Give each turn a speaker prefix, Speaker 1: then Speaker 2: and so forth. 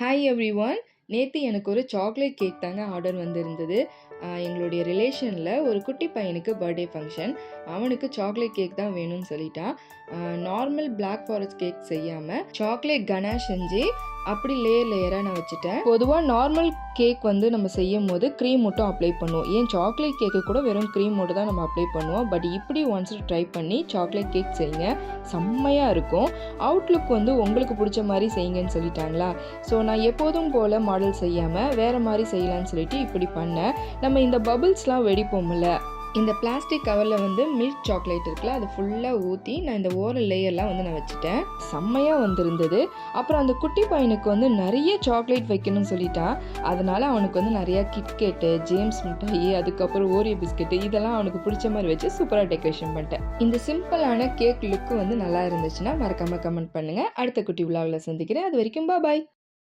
Speaker 1: Hi every one நேற்று எனக்கு ஒரு சாக்லேட் கேக் தாங்க ஆர்டர் வந்திருந்தது. எங்களுடைய ரிலேஷனில் ஒரு குட்டி பையனுக்கு பர்த்டே ஃபங்க்ஷன் அவனுக்கு சாக்லேட் கேக் தான் வேணும்னு சொல்லிட்டான். நார்மல் பிளாக் ஃபாரஸ்ட் கேக் செய்யாமல் சாக்லேட் கனா செஞ்சு அப்படி லேயர் லேயராக நான் வச்சுட்டேன். பொதுவாக நார்மல் கேக் வந்து நம்ம செய்யும் போது க்ரீம் மட்டும் அப்ளை பண்ணுவோம். ஏன் சாக்லேட் கேக்கு கூட வெறும் க்ரீம் மட்டும் தான் நம்ம அப்ளை பண்ணுவோம். பட் இப்படி ஒன்ஸ் ட்ரை பண்ணி சாக்லேட் கேக் செய்யுங்க. செம்மையாக இருக்கும். அவுட்லுக் வந்து உங்களுக்கு பிடிச்ச மாதிரி செய்யுங்கன்னு சொல்லிட்டாங்களா? ஸோ நான் எப்போதும் போல் மாடல் செய்யாமல் வேறு மாதிரி செய்யலான்னு சொல்லிட்டு இப்படி பண்ணேன். நம்ம இந்த பபிள்ஸ்லாம் வெடிப்போம்ல. இந்த பிளாஸ்டிக் கவரில் வந்து மில்க் சாக்லேட் இருக்குல்ல அது ஃபுல்லாக ஊற்றி நான் இந்த ஓர லேயர்லாம் வந்து நான் வச்சுட்டேன். செம்மையாக வந்திருந்தது. அப்புறம் அந்த குட்டி பையனுக்கு வந்து நிறைய சாக்லேட் வைக்கணும்னு சொல்லிட்டான் அதனால் அவனுக்கு வந்து நிறையா கிட்கேட்டு ஜேம்ஸ் மிட்டாயி அதுக்கப்புறம் ஓரியோ பிஸ்கெட்டு இதெல்லாம் அவனுக்கு பிடிச்ச மாதிரி வச்சு சூப்பராக டெக்கரேஷன் பண்ணிட்டேன். இந்த சிம்பிளான கேக் லுக்கு வந்து நல்லா இருந்துச்சுன்னா மறக்காமல் கமெண்ட் பண்ணுங்கள் அடுத்த குட்டி விழாவில் சந்திக்கிறேன். அது வரைக்கும் பாய்